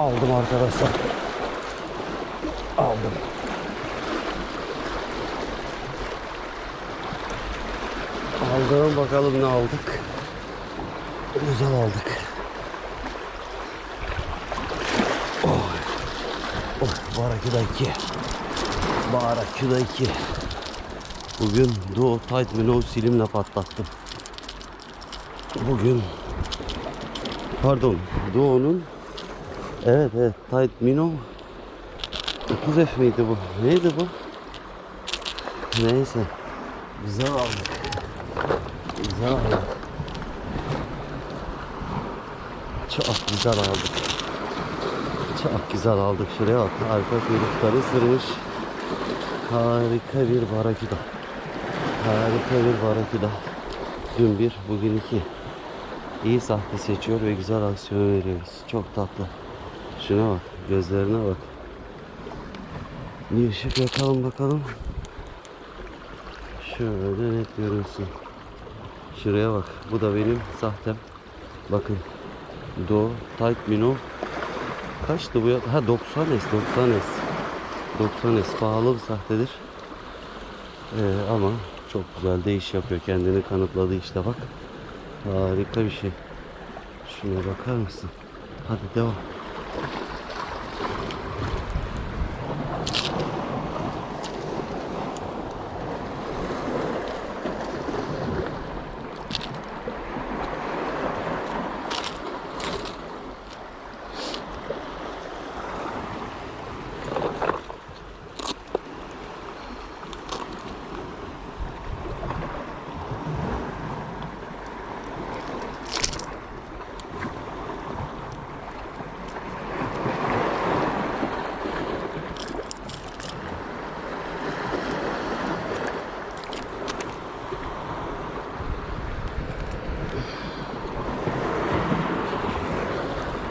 Aldım arkadaşlar. Aldım. Aldım bakalım ne aldık. Güzel aldık. Oh. Oh, Baraküda 2. Baraküda 2. Bugün Doğu Tight Minnow silimle patlattım. Bugün pardon Doğu'nun evet evet Tight Minnow 9F miydi bu? Neydi bu? Neyse. Güzel aldık. Güzel aldık. Çok güzel aldık. Çok güzel aldık. Şuraya bak. Arka kuyrukları ısırmış. Harika bir baraküda. Harika bir baraküda. Dün bir, bugün iki. İyi sahte seçiyor ve güzel aksiyon veriyoruz. Çok tatlı. Şuna bak. Gözlerine bak. Bir ışık yakalım bakalım. Şöyle net görünsün. Şuraya bak. Bu da benim sahtem. Bakın. Do Tight Mino. Kaçtı bu ya? Ha 90 S, 90 S. 90 S pahalı bir sahtedir. Ee, ama çok güzel de iş yapıyor. Kendini kanıtladı işte bak. Harika bir şey. Şuna bakar mısın? Hadi devam. Thank you.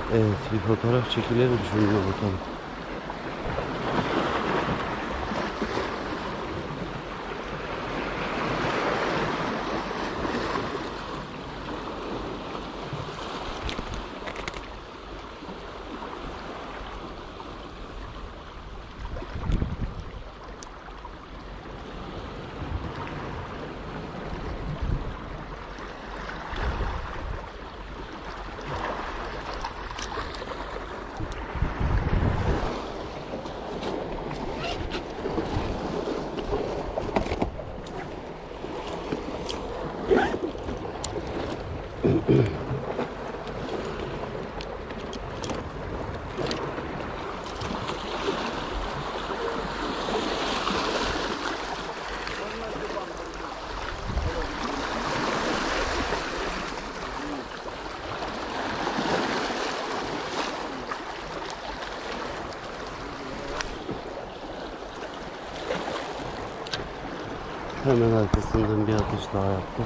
Evet bir fotoğraf çekilelim şununla bakalım. Hemen arkasından bir atış daha yaptım.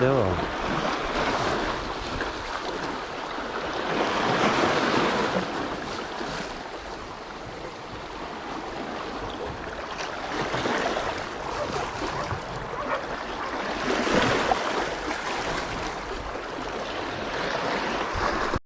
Devam.